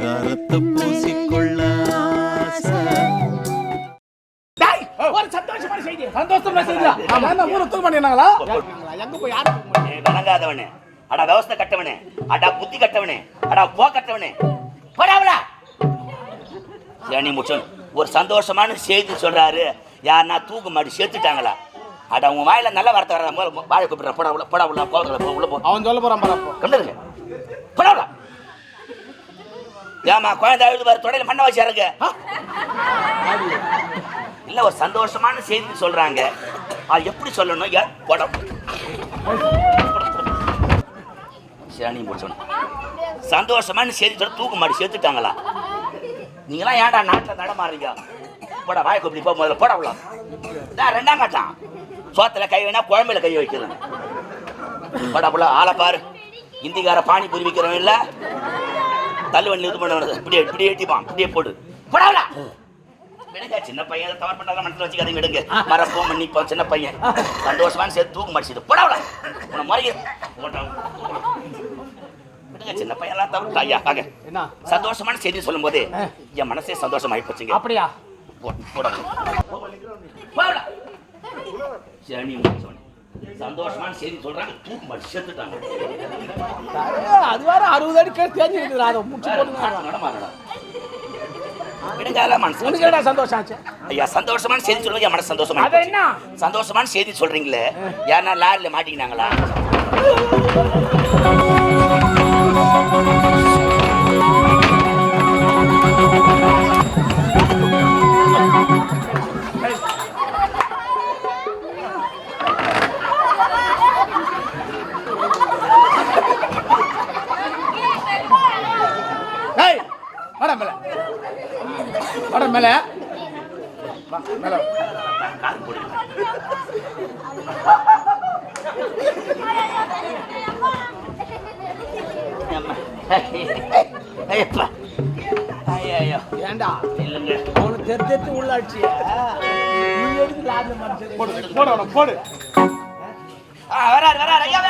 பூசிக்கொள்ள ஒரு சந்தோஷமான செய்தி. சந்தோஷமான செய்தியா? நான் ஊரை தூக்க மாட்டேங்கிறாங்களா எங்க போய் யாரு விளங்காதவனே அடா விவசாய கட்டவனே. அடா புத்தி கட்டவனே. அடா போ கட்டவனே. போடாவலா ஏனி முச்சன் ஒரு சந்தோஷமான செய்தி சொல்றாரு. யாருன்னா தூக்கு மாட்டி சேர்த்துட்டாங்களா அட உன் வாயில நல்ல வார்த்தை வர வாயை கூப்பிடுற. போடா உள்ள போடா உள்ள கோவத்துல போ உள்ள போ. அவன் சொல்ல போறான் பாரு அப்போ கண்டுருங்க போடாவலா ஏமா குழந்தை அழுது பாரு தொடையில மண்ணை வச்சு இறங்க இல்ல ஒரு சந்தோஷமான செய்தி சொல்றாங்க. அது எப்படி சொல்லணும்? யா- போடா சரி முடிச்சோம் சந்தோஷமான செய்தி சொல்ல தூக்கு மாடி சேர்த்துட்டாங்களா நீங்களாம் ஏன்டா நாட்டில் நடமாறீங்க போடா வாய் கூப்பிடி போ முதல்ல போடா உள்ள. நான் ரெண்டாம் கட்டான் சோத்துல கை வேணா குழம்புல கை வைக்கிறேன் போடா புள்ள ஆளை பாரு. இந்திக்கார பானி பூரி இல்ல. தள்ளுவண்டி இது பண்ண இப்படியே இப்படியே ஏட்டிப்பான் இப்படியே போடு. போடா உள்ள. விடுங்க சின்ன பையன் அதை தவறு பண்ணாத மனசில் வச்சுக்காதீங்க விடுங்க. மறப்போம் மன்னிப்போம் சின்ன பையன். சந்தோஷமான சேர்த்து தூக்கு மாடிச்சது போடா உள்ள. உன்னை மாதிரி போட்டா விடுங்க சின்ன பையன்லாம் தவிர ஐயா என்ன? சந்தோஷமான செய்தி சொல்லும் போதே என் மனசே சந்தோஷமாயி போச்சுங்க. அப்படியா? போ- போடா. போடா. சந்தோஷமான செய்தி சொல்றாங்க. தூக்கு மாட்டி செத்துட்டாங்க. அது வேற அறுபது அடி கேட்டு தேஞ்சு இருக்குது. அதை முடிச்சு நடமாடா சந்தோஷமான செய்தி சொல்லுங்க. என் மனசு சந்தோஷமா சந்தோஷமான செய்தி சொல்றீங்களே. யாருன்னா லாரில மாட்டிக்கினாங்களா? மேல வாடா மேல மேல. ஏன்டா இல்லைங்க. அவனுக்கு தெரிஞ்சு உள்ளாட்சி நீ மனுஷன் போடு போடு அவனை போடு வராரு, வராரு, ஐயா.